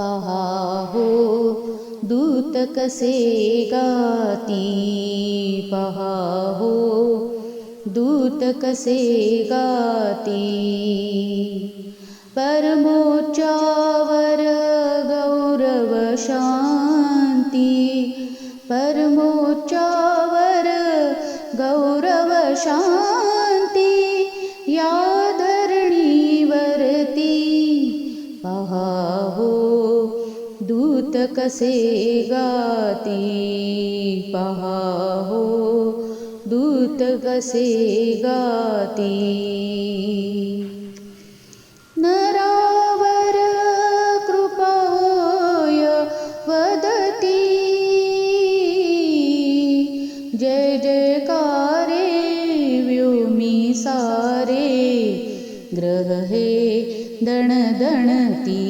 पहाहो दूतकसे गाती पहाहो दूतकसे गाती। परमोच्चावर गौरवशा कसे गाती पहा हो दूत कसे गाती। नरावर कृपाय वदती। जय जयकारे व्योमी सारे ग्रह हे दणदणती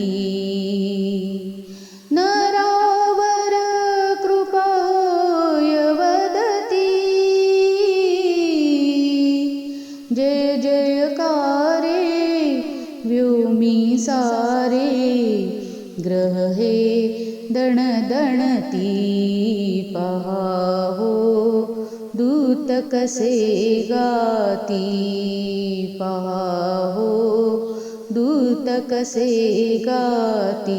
सारे ग्रह हे दणदणती पहा हो दूत कसे गाती पहा हो दूत कसे गाती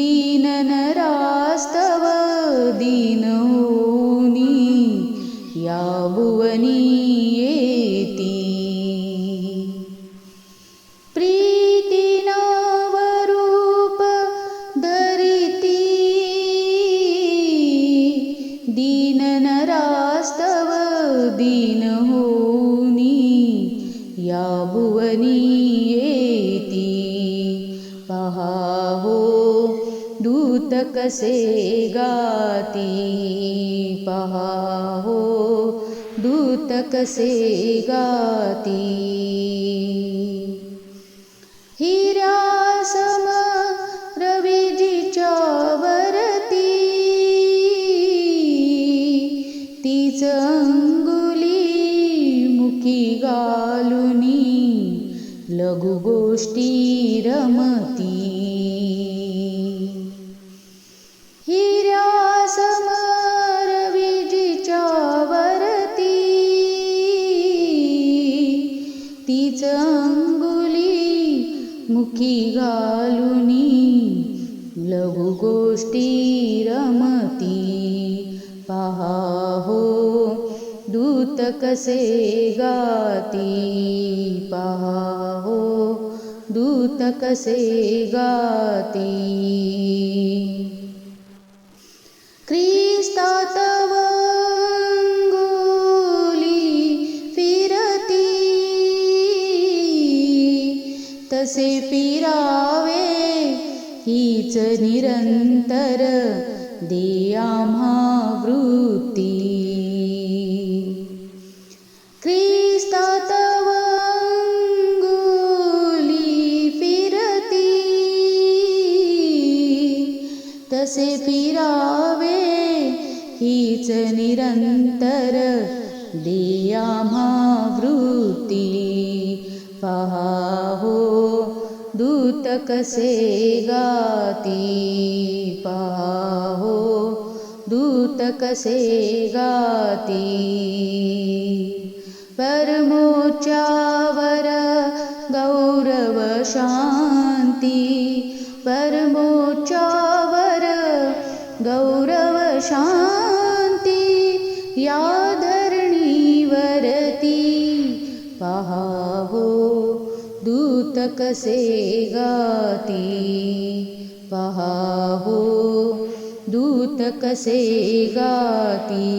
दीननरास्तव दीनोनि या भुवने प्रीतिनावरूप धरिति दीननरास्तव दीनहोनि या भुवनीयेति एति पहा दूत कसे गाती पहा हो दूत कसे गाती हिरासम रविजीच्या वरती तीच अंगुली मुखी गालुनी लघु गोष्टी रमती। तीच अंगुली मुखी घालुनी लघु गोष्टी रमती. पहा हो दूत कसे गाती. पहा हो दूत कसे गाती. ख्रिस्तातव तस्य फिरावे हीच निरन्तर दिया महावृति क्रिस्तावङ्गूली पिरति तस पिरावे हि निरन्तर दिया पहा दूतक से गाती पहा हो दूतक से गाती परमोचावर गौरवशान कसे गाती। पहा हो दूत कसे गाती।